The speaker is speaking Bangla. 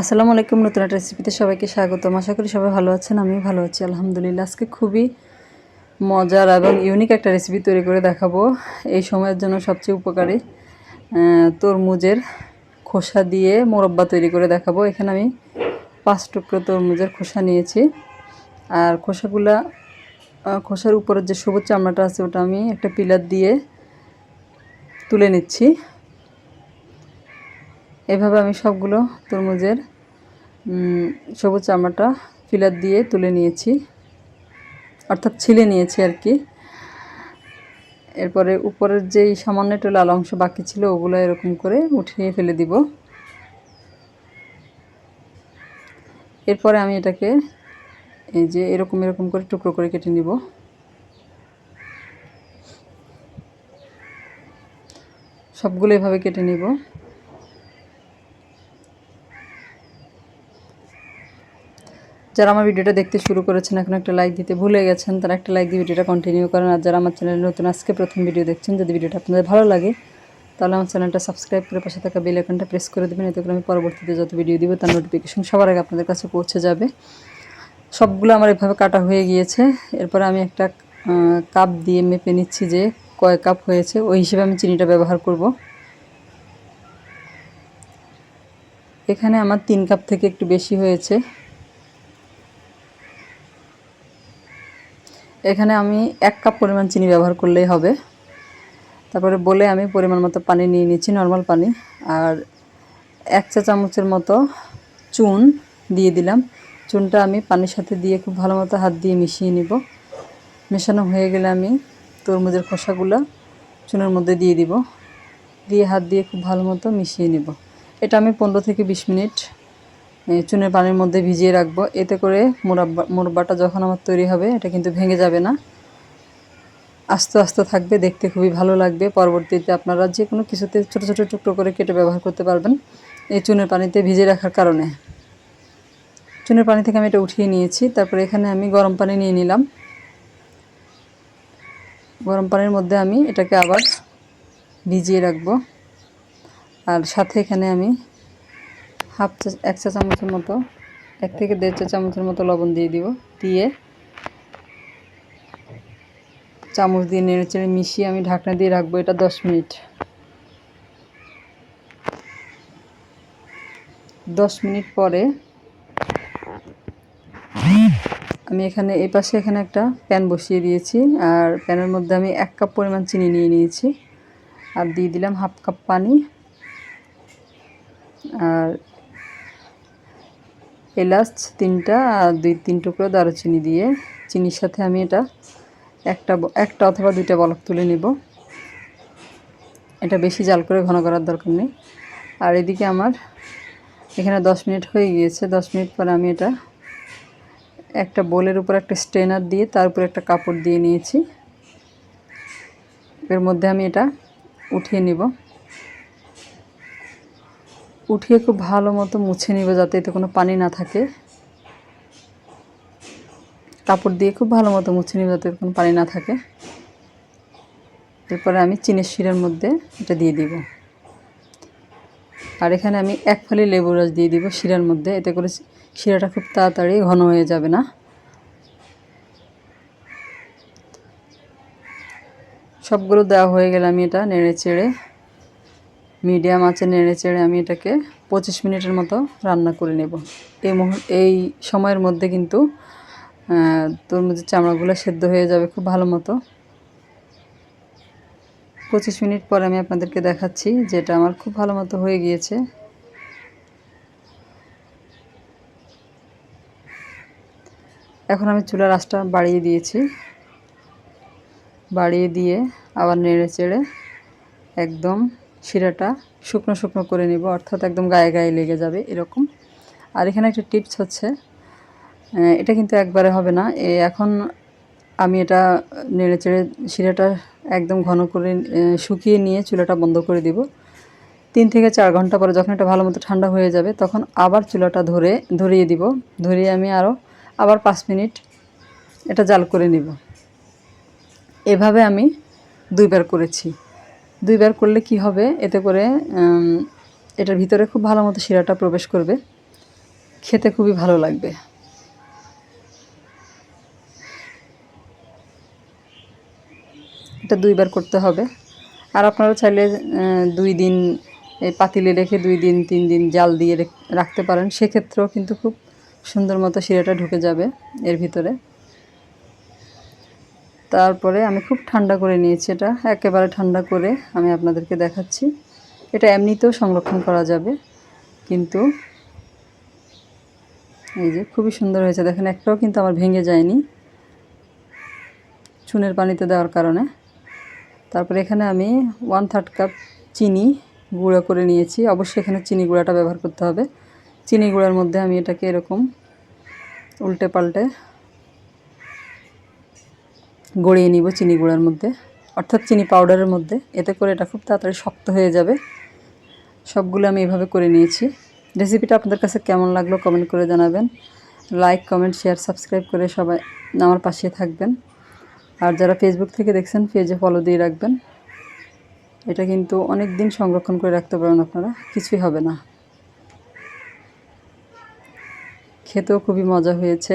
আসসালামু আলাইকুম, নতুন একটা রেসিপিতে সবাইকে স্বাগতম। আশা করি সবাই ভালো আছেন, আমিও ভালো আছি, আলহামদুলিল্লাহ। আজকে খুবই মজার এবং ইউনিক একটা রেসিপি তৈরি করে দেখাবো। এই সময়ের জন্য সবচেয়ে উপকারী তরমুজের খোসা দিয়ে মোরব্বা তৈরি করে দেখাবো। এখানে আমি পাঁচ টুকরো তরমুজের খোসা নিয়েছি। আর খোসাগুলা খোসার উপরের যে সবুজ চামড়াটা আছে, ওটা আমি একটা পিলার দিয়ে তুলে নিচ্ছি। এভাবে আমি সবগুলো তরমুজের সবুজ চামড়াটা ফিলার দিয়ে তুলে নিয়েছি। অর্থাৎ ছিলে নিয়েছি আর কি। এরপরে উপরের যেই সামান্য একটু লাল অংশ বাকি ছিল, ওগুলো এরকম করে উঠিয়ে ফেলে দিব। এরপরে আমি এটাকে এই যে এরকম এরকম করে টুকরো করে কেটে নিব। সবগুলো এভাবে কেটে নিব। যারা আমার ভিডিওটা দেখতে শুরু করেছেন, এখন একটা লাইক দিতে ভুলে গেছেন, তারা একটা লাইক দিয়ে ভিডিওটা কন্টিনিউ করেন। আর যারা আমার চ্যানেলে নতুন, আজকে প্রথম ভিডিও দেখছেন, যদি ভিডিওটা আপনাদের ভালো লাগে, তাহলে আমার চ্যানেলটা সাবস্ক্রাইব করে পাশে থাকা বেল আইকনটা প্রেস করে দেবেন। এতে করে আমি পরবর্তীতে যত ভিডিও দিব, তার নোটিফিকেশন সবার আগে আপনাদের কাছে পৌঁছে যাবে। সবগুলো আমার এভাবে কাটা হয়ে গিয়েছে। এরপরে আমি একটা কাপ দিয়ে মেপে নিচ্ছি যে কয় কাপ হয়েছে। ওই হিসেবে আমি চিনিটা ব্যবহার করব। এখানে আমার তিন কাপ থেকে একটু বেশি হয়েছে। এখানে আমি এক কাপ পরিমাণ চিনি ব্যবহার করলেই হবে। তারপরে বলে আমি পরিমাণ মতো পানি নিয়ে নিচ্ছি নর্মাল পানি। আর এক চা চামচের মতো চুন দিয়ে দিলাম। চুনটা আমি পানির সাথে দিয়ে খুব ভালো মতো হাত দিয়ে মিশিয়ে নিব। মেশানো হয়ে গেলে আমি তরমুজের খোসাগুলো চুনের মধ্যে দিয়ে দিব। দিয়ে হাত দিয়ে খুব ভালো মতো মিশিয়ে নিব। এটা আমি পনেরো থেকে বিশ মিনিট চুনের পানির মধ্যে ভিজিয়ে রাখব। এতে করে মোরব্বা, মোরব্বাটা যখন আমার তৈরি হবে, এটা কিন্তু ভেঙে যাবে না। আস্তে আস্তে থাকবে, দেখতে খুবই ভালো লাগবে। পরবর্তীতে আপনারা যে কোনো কিছুতে ছোটো ছোটো টুকরো করে কেটে ব্যবহার করতে পারবেন এই চুনের পানিতে ভিজে রাখার কারণে। চুনের পানি থেকে আমি এটা উঠিয়ে নিয়েছি। তারপরে এখানে আমি গরম পানি নিয়ে নিলাম। গরম পানির মধ্যে আমি এটাকে আবার ভিজিয়ে রাখব। আর সাথে এখানে আমি হাফ চা, এক চা চামচের মতো, এক থেকে দেড় চা চামচের মতো লবণ দিয়ে দিব। দিয়ে চামচ দিয়ে নেড়ে চেড়ে মিশিয়ে আমি ঢাকনা দিয়ে রাখব, এটা দশ মিনিট। দশ মিনিট পরে আমি এখানে, এই পাশে এখানে একটা প্যান বসিয়ে দিয়েছি, আর প্যানের মধ্যে আমি এক কাপ পরিমাণ চিনি নিয়ে নিয়েছি। আর দিয়ে দিলাম হাফ কাপ পানি। আর এলাচ তিনটা আর দুই, তিন টুকরো দারুচিনি দিয়ে চিনির সাথে আমি এটা একটা একটা অথবা দুইটা বলক তুলে নিব। এটা বেশি জাল করে ঘন করার দরকার নেই। আর এদিকে আমার এখানে দশ মিনিট হয়ে গিয়েছে। দশ মিনিট পরে আমি এটা একটা বোলের উপর একটা স্ট্রেনার দিয়ে তার উপর একটা কাপড় দিয়ে নিয়েছি। এর মধ্যে আমি এটা উঠিয়ে নিব। উঠিয়ে খুব ভালো মতো মুছে নিব যাতে এতে কোনো পানি না থাকে। কাপড় দিয়ে খুব ভালো মতো মুছে নিব যাতে কোনো পানি না থাকে। এরপরে আমি চিনের শিরার মধ্যে এটা দিয়ে দিব। আর এখানে আমি এক ফালি লেবু রস দিয়ে দিব শিরার মধ্যে, এতে করে শিরাটা খুব তাড়াতাড়ি ঘন হয়ে যাবে না। সবগুলো দেওয়া হয়ে গেলে আমি এটা নেড়ে চেড়ে মিডিয়াম আছে, নেড়ে চেড়ে আমি এটাকে পঁচিশ মিনিটের মতো রান্না করে নেব। এই মুহূর্ত এই সময়ের মধ্যে কিন্তু তরমুজের চামড়াগুলো সেদ্ধ হয়ে যাবে খুব ভালো মতো। পঁচিশ মিনিট পরে আমি আপনাদেরকে দেখাচ্ছি যেটা আমার খুব ভালো মতো হয়ে গিয়েছে। এখন আমি চুলার আঁচটা বাড়িয়ে দিয়েছি। বাড়িয়ে দিয়ে আবার নেড়ে চেড়ে একদম শিরাটা শুকনো শুকনো করে নিব, অর্থাৎ একদম গায়ে গায়ে লেগে যাবে এরকম। আর এখানে একটা টিপস হচ্ছে এটা কিন্তু একবারে হবে না। এখন আমি এটা নেড়ে চেড়ে শিরাটা একদম ঘন করে শুকিয়ে নিয়ে চুলাটা বন্ধ করে দিব। তিন থেকে চার ঘণ্টা পরে যখন এটা ভালো মতো ঠান্ডা হয়ে যাবে, তখন আবার চুলাটা ধরে, ধরিয়ে দিব। ধরিয়ে আমি আরও আবার পাঁচ মিনিট এটা জাল করে নিব। এভাবে আমি দুইবার করেছি। দুইবার করলে কি হবে? এতে করে এটার ভিতরে খুব ভালো মতো শিরাটা প্রবেশ করবে। খেতে খুবই ভালো লাগবে। এটা দুইবার করতে হবে। আর আপনারা চাইলে দুই দিন পাতিলে রেখে দুই দিন, তিন দিন জাল দিয়ে রেখ- রাখতে পারেন। সেক্ষেত্রেও কিন্তু খুব সুন্দর মতো শিরাটা ঢুকে যাবে এর ভিতরে। তারপরে আমি খুব ঠান্ডা করে নিয়েছি এটা। একেবারে ঠান্ডা করে আমি আপনাদেরকে দেখাচ্ছি। এটা এমনিতেও সংরক্ষণ করা যাবে, কিন্তু এই যে খুবই সুন্দর হয়েছে। দেখেন, একটাও কিন্তু আমার ভেঙে যায়নি চুনের পানিতে দেওয়ার কারণে। তারপরে এখানে আমি ওয়ান থার্ড কাপ চিনি গুঁড়ো করে নিয়েছি। অবশ্যই এখানে চিনি গুঁড়াটা ব্যবহার করতে হবে। চিনি গুঁড়ার মধ্যে আমি এটাকে এরকম উল্টে পাল্টে গড়িয়ে নিব চিনি গুঁড়ার মধ্যে, অর্থাৎ চিনি পাউডারের মধ্যে। এতে করে এটা খুব তাড়াতাড়ি শক্ত হয়ে যাবে। সবগুলো আমি এভাবে করে নিয়েছি। রেসিপিটা আপনাদের কাছে কেমন লাগল কমেন্ট করে জানাবেন। লাইক কমেন্ট শেয়ার সাবস্ক্রাইব করে সবাই আমার পাশে থাকবেন। আর যারা ফেসবুক থেকে দেখছেন পেজে ফলো দিয়ে রাখবেন। এটা কিন্তু অনেক দিন সংরক্ষণ করে রাখতে পারেন আপনারা, কিছুই হবে না। খেতেও খুবই মজা হয়েছে।